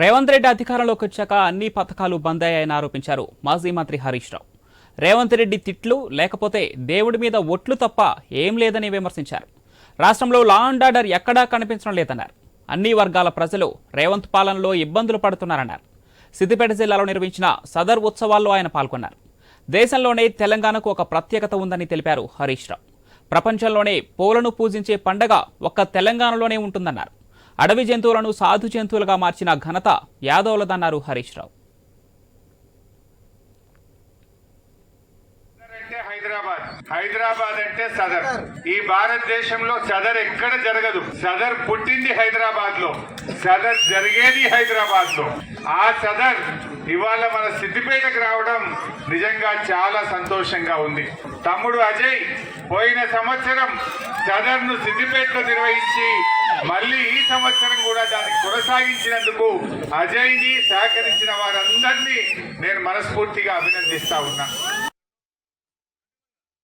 రేవంత్ రెడ్డి అధికారంలోకి వచ్చాక అన్ని పథకాలు బంద్ అయ్యాయని ఆరోపించారు మాజీ మంత్రి హరీష్ రావు. రేవంత్ రెడ్డి తిట్లు లేకపోతే దేవుడి మీద ఒట్లు తప్ప ఏం లేదని విమర్శించారు. రాష్ట్రంలో లా అండ్ ఆర్డర్ ఎక్కడా కనిపించడం లేదన్నారు. అన్ని వర్గాల ప్రజలు రేవంత్ పాలనలో ఇబ్బందులు పడుతున్నారన్నారు. సిద్దిపేట జిల్లాలో నిర్వహించిన సదర్ ఉత్సవాల్లో ఆయన పాల్గొన్నారు. దేశంలోనే తెలంగాణకు ఒక ప్రత్యేకత ఉందని తెలిపారు హరీష్ రావు. ప్రపంచంలోనే పూలను పూజించే పండగ ఒక్క తెలంగాణలోనే ఉంటుందన్నారు. అడవి జంతువులను సాధు జంతువులుగా మార్చిన ఘనత యాదవులదన్నారు హరీష్ రావు. హైదరాబాద్. హైదరాబాద్ అంటే సదర్. ఈ భారతదేశంలో సదర్ ఎక్కడ జరగదు. సదర్ పుట్టింది హైదరాబాద్లో సదర్ జరిగేది హైదరాబాద్లో ఆ సదర్ ఇవాళ మన సిద్దిపేటకు రావడం నిజంగా చాలా సంతోషంగా ఉంది. తమ్ముడు అజయ్ పోయిన సంవత్సరం సదర్ను సిద్దిపేటలో నిర్వహించి మళ్ళీ ఈ సంవత్సరం కూడా దాన్ని కొనసాగించినందుకు అజయ్ని సహకరించిన వారందరినీ నేను మనస్ఫూర్తిగా అభినందిస్తా ఉన్నా.